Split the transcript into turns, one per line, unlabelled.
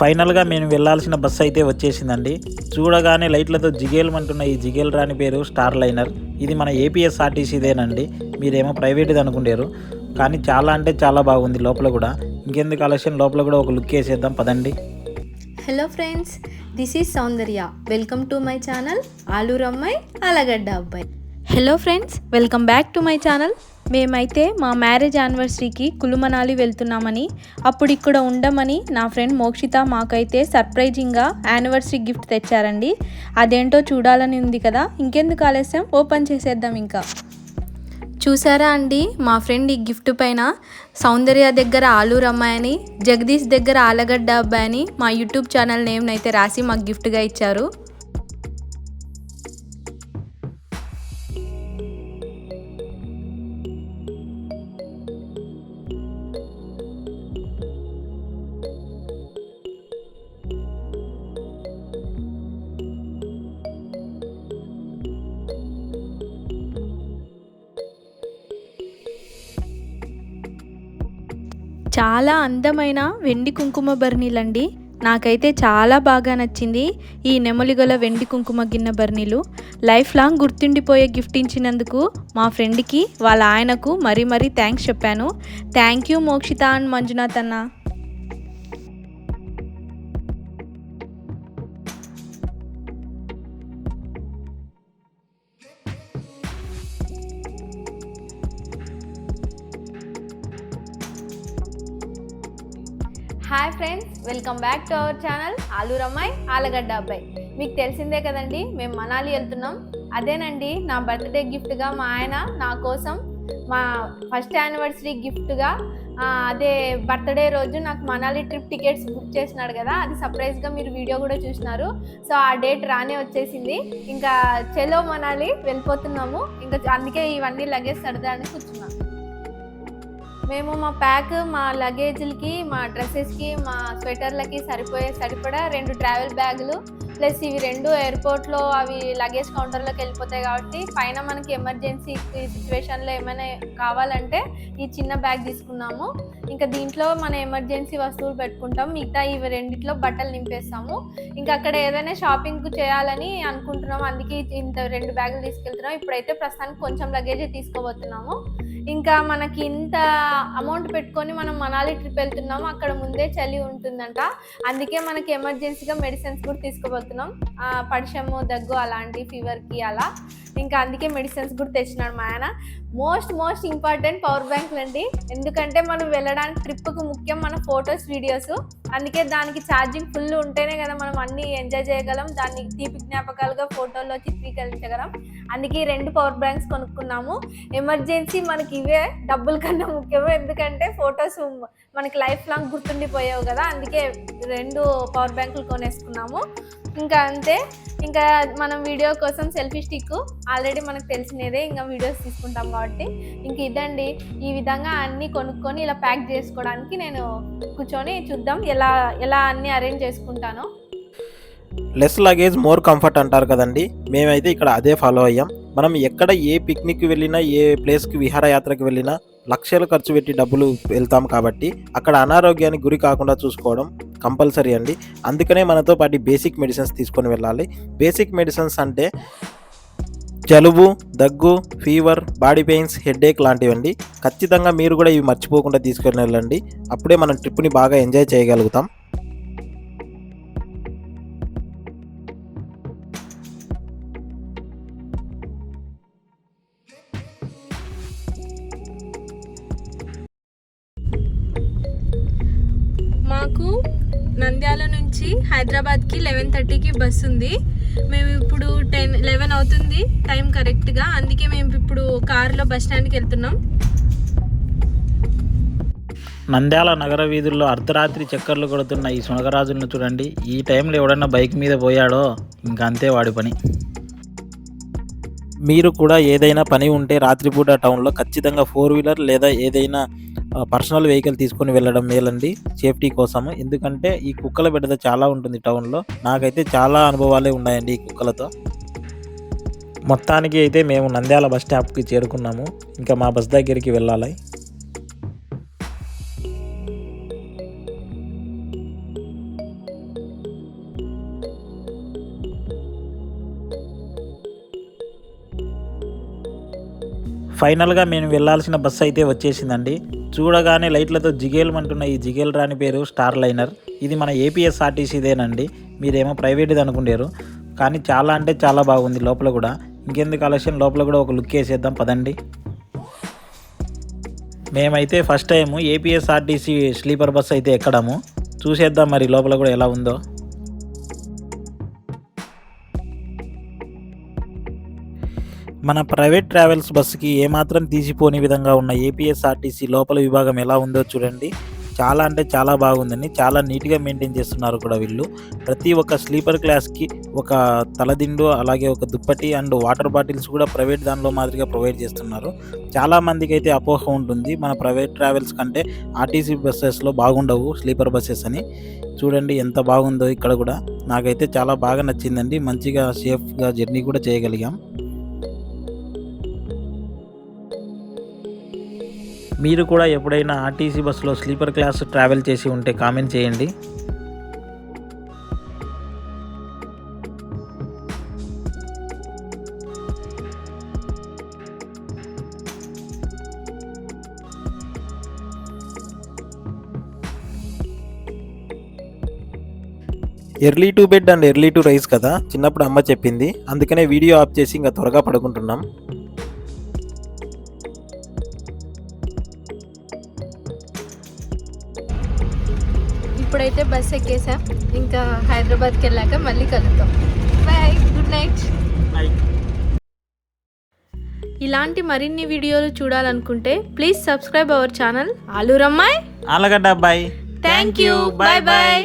ఫైనల్గా మేము వెళ్ళాల్సిన బస్సు అయితే వచ్చేసిందండి. చూడగానే లైట్లతో జిగేలమంటున్న ఈ జిగేల్ రాని పేరు స్టార్ లైనర్ ఇది మన ఏపీఎస్ఆర్టీసీదేనండి. మీరేమో ప్రైవేట్ది అనుకుంటారు. కానీ చాలా అంటే చాలా బాగుంది లోపల కూడా. ఇంకెందుకు ఆలస్యం? లోపల కూడా ఒక లుక్ వేసేద్దాం పదండి.
Hello friends this is Soundarya. Welcome to my channel Aluru అమ్మాయి ఆలగడ్డ అబ్బాయి. Hello friends welcome back to my channel మేమైతే మా మ్యారేజ్ యానివర్సరీకి కులుమనాలి వెళ్తున్నామని అప్పుడు ఇక్కడ ఉండమని నా ఫ్రెండ్ మోక్షిత మాకైతే సర్ప్రైజింగ్గా యానివర్సరీ గిఫ్ట్ తెచ్చారండి. అదేంటో చూడాలని ఉంది కదా ఇంకెందుకు ఆలస్యం? ఓపెన్ చేసేద్దాం ఇంకా. చూసారా అండి మా ఫ్రెండ్ ఈ గిఫ్ట్ పైన సౌందర్య దగ్గర ఆలూరు అమ్మాయి అని జగదీష్ దగ్గర ఆలగడ్డ అబ్బాయి అని మా యూట్యూబ్ ఛానల్ నేమ్ అయితే రాసి మాకు గిఫ్ట్గా ఇచ్చారు. చాలా అందమైన వెండి కుంకుమ బర్నీలండి. నాకైతే చాలా బాగా నచ్చింది ఈ నెమలిగల వెండి కుంకుమ గిన్నె బర్నీలు. లైఫ్ లాంగ్ గుర్తుండిపోయే గిఫ్ట్ ఇచ్చినందుకు మా ఫ్రెండ్కి వాళ్ళ ఆయనకు మరీ మరీ థ్యాంక్స్ చెప్పాను. Thank you Mokshita and Manjunath అన్నా. Hi friends welcome back to our channel ఆలూరమ్మాయి ఆలగడ్డ అబ్బాయి మీకు తెలిసిందే కదండి మేము మనాలి వెళ్తున్నాం. అదేనండి నా బర్త్డే గిఫ్ట్గా మా ఆయన నా కోసం మా ఫస్ట్ యానివర్సరీ గిఫ్ట్గా అదే బర్త్డే రోజు నాకు మనాలి ట్రిప్ టికెట్స్ బుక్ చేసినాడు కదా అది సర్ప్రైజ్గా మీరు వీడియో కూడా చూసినారు. సో ఆ డేట్ రానే వచ్చేసింది. ఇంకా చెలో మనాలి వెళ్ళిపోతున్నాము. ఇంకా అందుకే ఇవన్నీ లగేజ్ సరదాని కూర్చున్నాను మేము మా ప్యాక్ మా లగేజ్లకి మా డ్రెస్సెస్కి మా స్వెటర్లకి సరిపోయే సరిపడా రెండు ట్రావెల్ బ్యాగులు ప్లస్ ఇవి రెండు ఎయిర్పోర్ట్లో అవి లగేజ్ కౌంటర్లోకి వెళ్ళిపోతాయి కాబట్టి పైన మనకి ఎమర్జెన్సీ సిచ్యువేషన్లో ఏమైనా కావాలంటే ఈ చిన్న బ్యాగ్ తీసుకున్నాము. ఇంకా దీంట్లో మన ఎమర్జెన్సీ వస్తువులు పెట్టుకుంటాం. మిగతా ఇవి రెండిట్లో బట్టలు నింపేస్తాము. ఇంకా అక్కడ ఏదైనా షాపింగ్ చేయాలని అనుకుంటున్నాము. అందుకే ఇంత రెండు బ్యాగులు తీసుకెళ్తున్నాం. ఇప్పుడైతే ప్రస్తుతానికి కొంచెం లగేజ్ తీసుకోబోతున్నాము ఇంకా మనకి ఇంత అమౌంట్ పెట్టుకొని మనం మనాలి ట్రిప్ వెళ్తున్నాము. అక్కడ ముందే చలి ఉంటుందంట. అందుకే మనకి ఎమర్జెన్సీగా మెడిసిన్స్ కూడా తీసుకోబోతున్నాం ఆ, పడిషము దగ్గు అలాంటి ఫీవర్కి అలా. ఇంకా అందుకే మెడిసిన్స్ కూడా తెచ్చినాడు మా ఆయన. మోస్ట్ మోస్ట్ ఇంపార్టెంట్ పవర్ బ్యాంక్లు అండి. ఎందుకంటే మనం వెళ్ళడానికి ట్రిప్కు ముఖ్యం మన ఫొటోస్ వీడియోస్ అందుకే దానికి ఛార్జింగ్ ఫుల్ ఉంటేనే కదా మనం అన్ని ఎంజాయ్ చేయగలం. దాన్ని తీపి జ్ఞాపకాలుగా ఫోటోల్లో చిత్రీకరించగలం అందుకే రెండు పవర్ బ్యాంక్స్ కొనుక్కున్నాము. ఎమర్జెన్సీ మనకి ఇవే డబ్బుల కన్నా ముఖ్యము. ఎందుకంటే ఫొటోస్ మనకి లైఫ్ లాంగ్ గుర్తుండిపోయావు కదా. అందుకే రెండు పవర్ బ్యాంకులు కొనేసుకున్నాము. ఇంకా అంతే. ఇంకా మనం వీడియో కోసం సెల్ఫీ స్టిక్ ఆల్రెడీ మనకు తెలిసినదే ఇంకా వీడియోస్ తీసుకుంటాం కాబట్టి. ఇంక ఇదండి. ఈ విధంగా అన్నీ కొనుక్కొని ఇలా ప్యాక్ చేసుకోవడానికి నేను కూర్చొని చూద్దాం ఎలా ఎలా అన్నీ అరేంజ్ చేసుకుంటానో.
లెస్ లగేజ్ మోర్ కంఫర్ట్ అంటారు కదండి. మేమైతే ఇక్కడ అదే ఫాలో అయ్యాం. మనం ఎక్కడ ఏ పిక్నిక్ వెళ్ళినా ఏ ప్లేస్కి విహారయాత్రకు వెళ్ళినా లక్షలు ఖర్చు పెట్టి డబ్బులు వెళ్తాం కాబట్టి అక్కడ అనారోగ్యానికి గురి కాకుండా చూసుకోవడం కంపల్సరీ అండి. అందుకనే మనతో పాటు బేసిక్ మెడిసిన్స్ తీసుకొని వెళ్ళాలి. బేసిక్ మెడిసిన్స్ అంటే జలుబు దగ్గు ఫీవర్ బాడీ పెయిన్స్ హెడేక్ లాంటివండి. ఖచ్చితంగా మీరు కూడా ఇవి మర్చిపోకుండా తీసుకొని వెళ్ళండి. అప్పుడే మనం ట్రిప్ని బాగా ఎంజాయ్ చేయగలుగుతాం.
మాకు నంద్యాల నుంచి హైదరాబాద్కి లెవెన్ థర్టీకి బస్ ఉంది. మేము ఇప్పుడు టెన్ లెవెన్ అవుతుంది టైం కరెక్ట్గా అందుకే మేము ఇప్పుడు కారులో బస్ స్టాండ్కి వెళ్తున్నాం.
నంద్యాల నగర వీధుల్లో అర్ధరాత్రి చక్కర్లు కొడుతున్న ఈ సునగరాజులను చూడండి. ఈ టైంలో ఎవడన్నా బైక్ మీద పోయాడో ఇంకంతే వాడి పని. మీరు కూడా ఏదైనా పని ఉంటే రాత్రిపూట టౌన్లో ఖచ్చితంగా ఫోర్ వీలర్ లేదా ఏదైనా పర్సనల్ వెహికల్ తీసుకొని వెళ్ళడం మేలండి సేఫ్టీ కోసం ఎందుకంటే ఈ కుక్కల బిడ్డ చాలా ఉంటుంది టౌన్లో. నాకైతే చాలా అనుభవాలే ఉన్నాయండి ఈ కుక్కలతో. మొత్తానికి అయితే మేము నంద్యాల బస్ స్టాప్కి చేరుకున్నాము. ఇంకా మా బస్ దగ్గరికి వెళ్ళాలి. ఫైనల్గా మేము వెళ్ళాల్సిన బస్సు అయితే వచ్చేసిందండి. చూడగానే లైట్లతో జిగేలమంటున్న ఈ జిగేల్ రాని పేరు స్టార్ లైనర్ ఇది మన ఏపీఎస్ఆర్టీసీదేనండి మీరేమో ప్రైవేట్ది అనుకుంటారు. కానీ చాలా అంటే చాలా బాగుంది లోపల కూడా. ఇంకెందుకు ఆలస్యం? లోపల కూడా ఒక లుక్ వేసేద్దాం పదండి. మేమైతే first time APSRTC sleeper bus అయితే ఎక్కడము. చూసేద్దాం మరి లోపల కూడా ఎలా ఉందో. మన ప్రైవేట్ ట్రావెల్స్ బస్సుకి ఏమాత్రం తీసిపోని విధంగా ఉన్న ఏపీఎస్ఆర్టీసీ లోపల విభాగం ఎలా ఉందో చూడండి. చాలా అంటే చాలా బాగుందండి. చాలా నీట్గా మెయింటైన్ చేస్తున్నారు కూడా వీళ్ళు. ప్రతి ఒక్క స్లీపర్ క్లాస్కి ఒక తలదిండు అలాగే ఒక దుప్పటి అండ్ వాటర్ బాటిల్స్ కూడా ప్రైవేట్ దానిలో మాదిరిగా ప్రొవైడ్ చేస్తున్నారు. చాలా మందికి అయితే అపోహ ఉంటుంది. మన ప్రైవేట్ ట్రావెల్స్ కంటే ఆర్టీసీ బస్సెస్లో బాగుండవు స్లీపర్ బస్సెస్ అని. చూడండి ఎంత బాగుందో ఇక్కడ కూడా. నాకైతే చాలా బాగా నచ్చిందండి. మంచిగా సేఫ్గా జర్నీ కూడా చేయగలిగాం. మీరు కూడా ఎప్పుడైనా ఆర్టీసీ బస్సులో స్లీపర్ క్లాస్ ట్రావెల్ చేసి ఉంటే కామెంట్ చేయండి. Early to bed and early to rise కదా. చిన్నప్పుడు అమ్మ చెప్పింది. అందుకనే వీడియో ఆఫ్ చేసి ఇంకా త్వరగా పడుకుంటున్నాం.
ఇప్పుడైతే బస్ ఎక్కేసాం. ఇంకా హైదరాబాద్కి వెళ్ళాక మళ్ళీ కలుద్దాం. బాయ్ గుడ్ నైట్ ఇలాంటి మరిన్ని వీడియోలు చూడాలనుకుంటే ప్లీజ్ సబ్స్క్రైబ్ అవర్ ఛానల్ ఆలూరమ్మాయ్.
ఆలగడ్డ అబ్బాయి.
Thank you bye bye